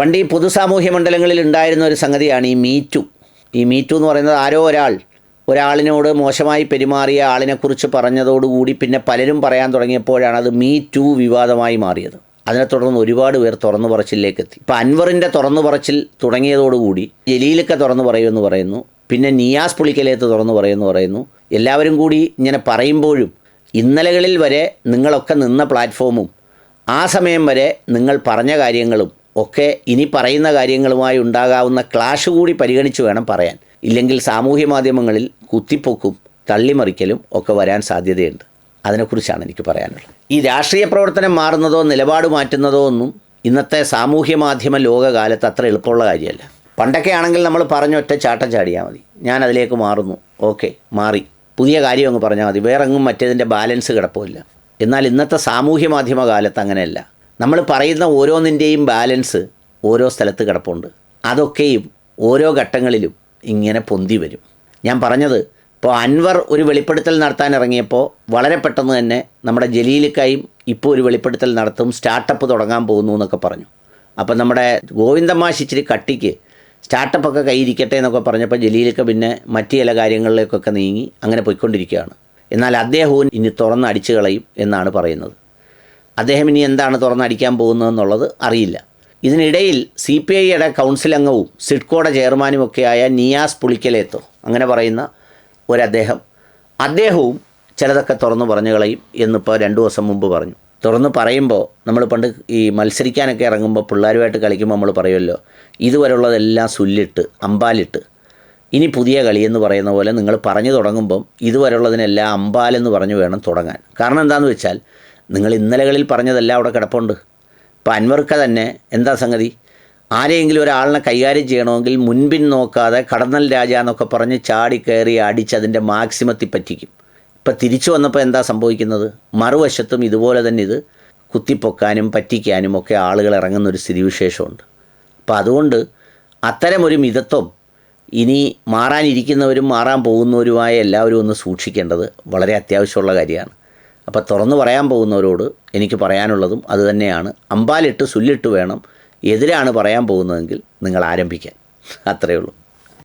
പണ്ട് ഈ പൊതുസാമൂഹ്യ മണ്ഡലങ്ങളിൽ ഉണ്ടായിരുന്ന ഒരു സംഗതിയാണ് ഈ മീറ്റു. ഈ മീറ്റു എന്ന് പറയുന്നത് ആരോ ഒരാൾ ഒരാളിനോട് മോശമായി പെരുമാറിയ ആളിനെക്കുറിച്ച് പറഞ്ഞതോടുകൂടി പിന്നെ പലരും പറയാൻ തുടങ്ങിയപ്പോഴാണ് അത് മീ ടു വിവാദമായി മാറിയത്. അതിനെ തുടർന്ന് ഒരുപാട് പേർ തുറന്നു പറച്ചിലേക്ക് എത്തി. ഇപ്പം അൻവറിന്റെ തുറന്നു പറച്ചിൽ തുടങ്ങിയതോടുകൂടി ജലീലൊക്കെ തുറന്നു പറയുമെന്ന് പറയുന്നു പിന്നെ നിയാസ് പുളിക്കലേത്ത് തുറന്നു പറയുമെന്ന് പറയുന്നു എല്ലാവരും കൂടി ഇങ്ങനെ പറയുമ്പോഴും ഇന്നലകളിൽ വരെ നിങ്ങളൊക്കെ നിന്ന പ്ലാറ്റ്ഫോമും ആ സമയം വരെ നിങ്ങൾ പറഞ്ഞ കാര്യങ്ങളും ഒക്കെ ഇനി പറയുന്ന കാര്യങ്ങളുമായി ഉണ്ടാകാവുന്ന ക്ലാഷ് കൂടി പരിഗണിച്ച് വേണം പറയാൻ. ഇല്ലെങ്കിൽ സാമൂഹ്യ മാധ്യമങ്ങളിൽ കുത്തിപ്പൊക്കും തള്ളിമറിക്കലും ഒക്കെ വരാൻ സാധ്യതയുണ്ട്. അതിനെക്കുറിച്ചാണ് എനിക്ക് പറയാനുള്ളത്. ഈ രാഷ്ട്രീയ പ്രവർത്തനം മാറുന്നതോ നിലപാട് മാറ്റുന്നതോ ഒന്നും ഇന്നത്തെ സാമൂഹ്യ മാധ്യമ ലോകകാലത്ത് അത്ര എളുപ്പമുള്ള കാര്യമല്ല. പണ്ടൊക്കെ ആണെങ്കിൽ നമ്മൾ പറഞ്ഞൊറ്റ ചാട്ടം ചാടിയാൽ മതി. ഞാൻ അതിലേക്ക് മാറുന്നു. ഓക്കെ മാറി. പുതിയ കാര്യം അങ്ങ് പറഞ്ഞാൽ മതി. വേറെങ്ങും മറ്റേതിന്റെ ബാലൻസ് കിടപ്പില്ല എന്നാൽ ഇന്നത്തെ സാമൂഹ്യ മാധ്യമ കാലത്ത് അങ്ങനെയല്ല. നമ്മൾ പറയുന്ന ഓരോന്നിന്റെയും ബാലൻസ് ഓരോ സ്ഥലത്ത് കിടപ്പുണ്ട്. അതൊക്കെയും ഓരോ ഘട്ടങ്ങളിലും ഇങ്ങനെ പൊന്തി വരും. ഞാൻ പറഞ്ഞത് ഇപ്പോൾ അൻവർ ഒരു വെളിപ്പെടുത്തൽ നടത്താൻ ഇറങ്ങിയപ്പോൾ വളരെ പെട്ടെന്ന് തന്നെ നമ്മുടെ ജലീലിക്കായും ഇപ്പോൾ ഒരു വെളിപ്പെടുത്തൽ നടത്തും സ്റ്റാർട്ടപ്പ് തുടങ്ങാൻ പോകുന്നു എന്നൊക്കെ പറഞ്ഞു. അപ്പം നമ്മുടെ ഗോവിന്ദമാഷ് ഇച്ചിരി കട്ടിക്ക് സ്റ്റാർട്ടപ്പൊക്കെ കൈയിരിക്കട്ടെ എന്നൊക്കെ പറഞ്ഞപ്പോൾ ജലീലൊക്കെ പിന്നെ മറ്റു ചില കാര്യങ്ങളിലേക്കൊക്കെ നീങ്ങി അങ്ങനെ പോയിക്കൊണ്ടിരിക്കുകയാണ്. എന്നാൽ അദ്ദേഹവും ഇനി തുറന്ന് അടിച്ചു കളയും എന്നാണ് പറയുന്നത്. അദ്ദേഹം ഇനി എന്താണ് തുറന്നടിക്കാൻ പോകുന്നതെന്നുള്ളത് അറിയില്ല. ഇതിനിടയിൽ സി പി ഐയുടെ കൗൺസിൽ അംഗവും സിഡ്കോയുടെ ചെയർമാനുമൊക്കെയായ നിയാസ് പുളിക്കലേത്തോ അങ്ങനെ പറയുന്ന ഒരദ്ദേഹം അദ്ദേഹവും ചിലതൊക്കെ തുറന്നു പറഞ്ഞു കളയും എന്നിപ്പോൾ രണ്ടു ദിവസം മുമ്പ് പറഞ്ഞു. തുറന്ന് പറയുമ്പോൾ നമ്മൾ പണ്ട് ഈ മത്സരിക്കാനൊക്കെ ഇറങ്ങുമ്പോൾ പിള്ളേരുമായിട്ട് കളിക്കുമ്പോൾ നമ്മൾ പറയുമല്ലോ ഇതുവരെയുള്ളതെല്ലാം സുല്ലിട്ട് അമ്പാലിട്ട് ഇനി പുതിയ കളിയെന്ന് പറയുന്ന പോലെ നിങ്ങൾ പറഞ്ഞു തുടങ്ങുമ്പം ഇതുവരെയുള്ളതിനെല്ലാം അമ്പാലെന്ന് പറഞ്ഞു വേണം തുടങ്ങാൻ. കാരണം എന്താണെന്ന് വെച്ചാൽ നിങ്ങൾ ഇന്നലകളിൽ പറഞ്ഞതല്ല അവിടെ കിടപ്പുണ്ട്. ഇപ്പോൾ അൻവർക്ക തന്നെ എന്താ സംഗതി? ആരെയെങ്കിലും ഒരാളിനെ കൈകാര്യം ചെയ്യണമെങ്കിൽ മുൻപിൻ നോക്കാതെ കടന്നൽ രാജ എന്നൊക്കെ പറഞ്ഞ് ചാടി കയറി അടിച്ച് അതിന്റെ മാക്സിമത്തിൽ പറ്റിക്കും. ഇപ്പം തിരിച്ചു വന്നപ്പോൾ എന്താ സംഭവിക്കുന്നത്? മറുവശത്തും ഇതുപോലെ തന്നെ ഇത് കുത്തിപ്പൊക്കാനും പറ്റിക്കാനും ഒക്കെ ആളുകൾ ഇറങ്ങുന്ന ഒരു സ്ഥിതിവിശേഷമുണ്ട്. അപ്പം അതുകൊണ്ട് അത്തരമൊരു മിതത്വം ഇനി മാറാനിരിക്കുന്നവരും മാറാൻ പോകുന്നവരുമായ എല്ലാവരും ഒന്ന് സൂക്ഷിക്കേണ്ടത് വളരെ അത്യാവശ്യമുള്ള കാര്യമാണ്. അപ്പോൾ തുറന്നു പറയാൻ പോകുന്നവരോട് എനിക്ക് പറയാനുള്ളതും അതുതന്നെയാണ് അമ്പാലിട്ട് സുല്ലിട്ട് വേണം എതിരാണ് പറയാൻ പോകുന്നതെങ്കിൽ നിങ്ങൾ ആരംഭിക്കാൻ. അത്രയേ ഉള്ളൂ.